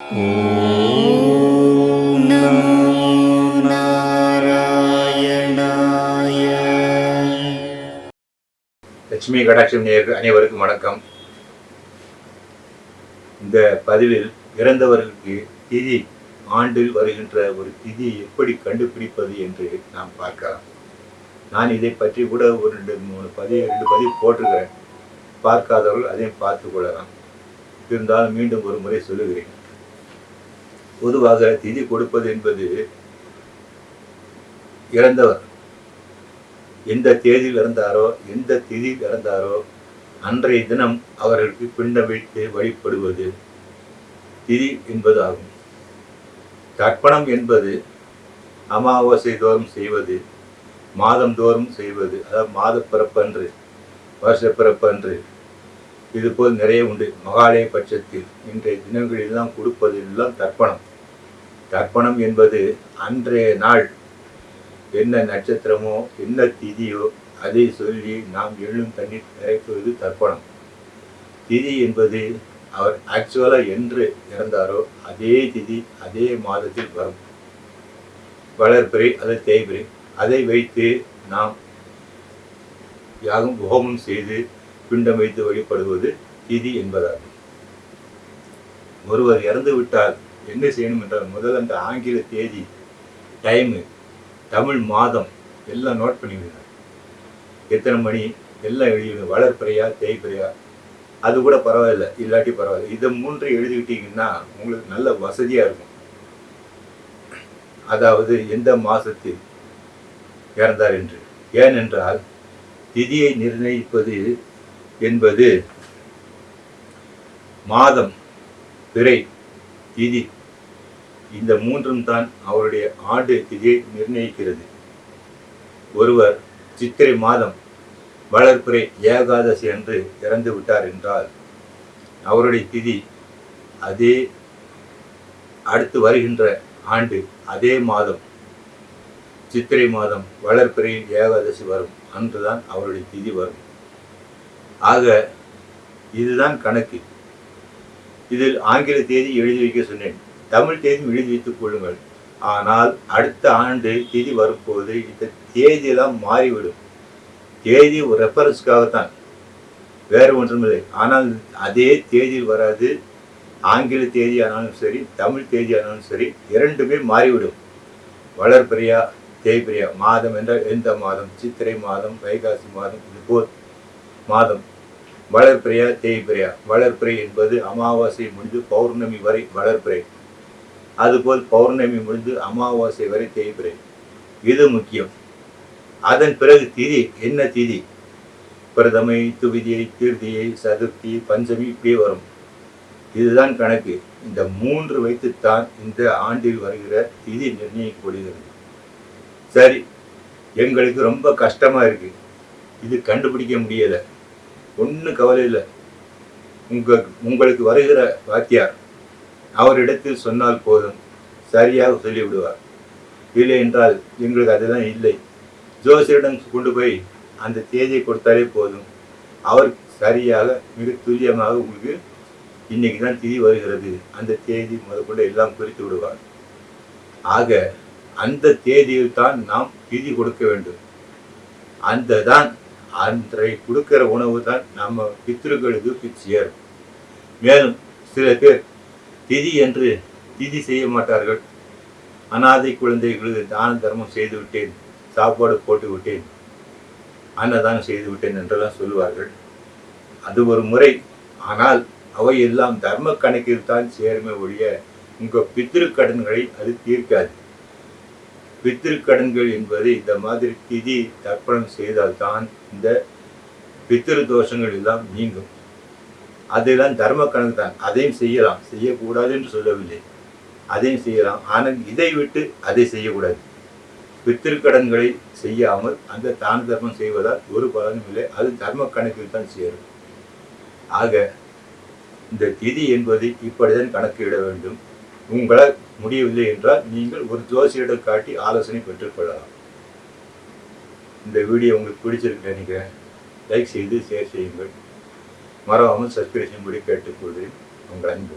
ॐ नमो नारायणाय லட்சுமி கடாட்சம் நேயர்கள் அனைவருக்கும் வணக்கம் இந்த பதிவில் இறந்தவர்களுக்கு திதி ஆண்டில் வருகின்ற ஒரு திதியை எப்படி கண்டுபிடிப்பது என்று நாம் பார்க்கலாம் நான் இதை பற்றி கூட ஒரு ரெண்டு மூணு பதிவு ரெண்டு பதிவு போட்டிருக்கிறேன் பார்க்காதவர்கள் அதையும் பார்த்து கொள்ளலாம் இருந்தாலும் மீண்டும் ஒரு முறை சொல்லுகிறேன் பொதுவாக திதி கொடுப்பது என்பது இறந்தவர் எந்த தேதியில் இறந்தாரோ எந்த திதியில் இறந்தாரோ அன்றைய தினம் அவர்களுக்கு பிண்டம் வைத்து வழிபடுவது திதி என்பது ஆகும். தர்ப்பணம் என்பது அமாவாசை தோறும் செய்வது மாதந்தோறும் செய்வது அதாவது மாத பிறப்பன்று வருஷ பிறப்பன்று இதுபோல் நிறைய உண்டு. மகாலய பட்சத்தில் இன்றைய தினங்களிலெல்லாம் கொடுப்பது எல்லாம் தர்ப்பணம் தர்ப்பணம் என்பது அன்றைய நாள். என்ன நட்சத்திரமோ என்ன திதியோ அதை சொல்லி நாம் எழும் தண்ணீர் இறைப்பது தர்ப்பணம். திதி என்பது அவர் ஆக்சுவலாக என்று இறந்தாரோ அதே திதி அதே மாதத்தில் வரும். வளர்பிறை அல்லது தேய்பிறை அதை வைத்து நாம் யாகம் ஹோமம் செய்து பிண்டம் வைத்து வழிபடுவது திதி என்பதாகும். ஒருவர் இறந்து விட்டால் என்ன செய்யணும் என்றால் முதல் அந்த ஆங்கில தேதி டைமு தமிழ் மாதம் எல்லாம் நோட் பண்ணிவிடுங்க எத்தனை மணி எல்லாம் எழுதிவிடுங்க வளர்ப்பிறையா தேய்ப்பிறையா? அது கூட பரவாயில்ல இல்லாட்டி பரவாயில்ல. இதை மூன்று எழுதிக்கிட்டீங்கன்னா உங்களுக்கு நல்ல வசதியாக இருக்கும். அதாவது எந்த மாசத்தில் இறந்தார் என்று. ஏனென்றால் திதியை நிர்ணயிப்பது என்பது மாதம் பிறை திதி இந்த மூன்றும் தான் அவருடைய ஆண்டு திதியை நிர்ணயிக்கிறது. ஒருவர் சித்திரை மாதம் வளர்ப்புரை ஏகாதசி அன்று இறந்து விட்டார் என்றால் அவருடைய திதி அதே அடுத்து வருகின்ற ஆண்டு அதே மாதம் சித்திரை மாதம் வளர்ப்பிறை ஏகாதசி வரும். அன்றுதான் அவருடைய திதி வரும். ஆக இதுதான் கணக்கு. இதில் ஆங்கில தேதி எழுதி வைக்க சொன்னேன். தமிழ் தேதி எழுதி வைத்துக் கொள்ளுங்கள். ஆனால் அடுத்த ஆண்டு தேதி வரும்போது இந்த தேதியெல்லாம் மாறிவிடும். தேதி ஒரு ரெஃபரன்ஸ்க்காகத்தான். வேறு ஒன்றுமில்லை. ஆனால் அதே தேதியில் வராது. ஆங்கில தேதி ஆனாலும் சரி தமிழ் தேதி ஆனாலும் சரி இரண்டுமே மாறிவிடும். வளர்பிரியா தேய்பிரியா மாதம் என்றால் எந்த மாதம்? சித்திரை மாதம் வைகாசி மாதம் இது போல் மாதம். வளர்பிரியா தேய்பிரியா. வளர்பிறை என்பது அமாவாசை முடிந்து பௌர்ணமி வரை வளர்பிறை அதுபோல் பௌர்ணமி முடிந்து அமாவாசை வரை தேய்பிறை இது முக்கியம். அதன் பிறகு திதி என்ன திதி? பிரதமை துவிதியை தீர்த்தியை சதுர்த்தி பஞ்சமி இப்படி வரும். இதுதான் கணக்கு. இந்த மூன்று வைத்துத்தான் இந்த ஆண்டில் வருகிற திதி நிர்ணயிக்கப்படுகிறது. சரி எங்களுக்கு ரொம்ப கஷ்டமாக இருக்கு. இது கண்டுபிடிக்க முடியலை. ஒன்றும் கவலை இல்லை. உங்க உங்களுக்கு வருகிற வாத்தியார் அவரிடத்தில் சொன்னால் போதும். சரியாக சொல்லிவிடுவார். இல்லை என்றால் எங்களுக்கு அதுதான் இல்லை. ஜோசியரிடம் கொண்டு போய் அந்த தேதியை கொடுத்தாலே போதும். அவர் சரியாக மிக துல்லியமாக உங்களுக்கு இன்னைக்கு தான் திதி வருகிறது. அந்த தேதி முதற்கொண்டு எல்லாம் குறித்து விடுவார். ஆக அந்த தேதியில் தான் நாம் திதி கொடுக்க வேண்டும். அந்த தான் அன்றை கொடுக்கிற உணவு தான் நம்ம பித்திருக்களுக்கு போய் சேரும் மேலும் சில பேர் திதி என்று திதி செய்ய மாட்டார்கள். அனாதை குழந்தைகளுக்கு தான தர்மம் செய்து விட்டேன் சாப்பாடு போட்டு விட்டேன் அன்னதானம் செய்து விட்டேன் என்றெல்லாம் சொல்லுவார்கள். அது ஒரு முறை. ஆனால் அவை எல்லாம் தர்ம கணக்கில் தான் சேருமே ஒழிய உங்கள் பித்திருக்கடன்களை அது தீர்க்காது. பித்திருக்கடன்கள் என்பது இந்த மாதிரி திதி தர்ப்பணம் செய்தால்தான் இந்த பித்திரு தோஷங்கள் எல்லாம் நீங்கும். அதெல்லாம் தர்ம கணக்கு தான். அதையும் செய்யலாம். செய்யக்கூடாது என்று சொல்லவில்லை. அதையும் செய்யலாம். ஆனால் இதை விட்டு அதை செய்யக்கூடாது. பித்திருக்கடன்களை செய்யாமல் அந்த தான தர்மம் செய்வதால் ஒரு பலனும் இல்லை. அது தர்ம கணக்கில் தான் சேரும். ஆக இந்த திதி என்பது இப்படிதான் கணக்கிட வேண்டும். உங்களால் முடியவில்லை என்றால் நீங்கள் ஒரு ஜோசியிடம் காட்டி ஆலோசனை பெற்றுக்கொள்ளலாம் இந்த வீடியோ உங்களுக்கு பிடிச்சிருக்கு நினைக்கிறேன். லைக் செய்து ஷேர் செய்யுங்கள். மறவாமல் சப்ஸ்கிரைப் செய்யும்படி கேட்டுக்கொள்கிறேன். உங்கள் அன்பு.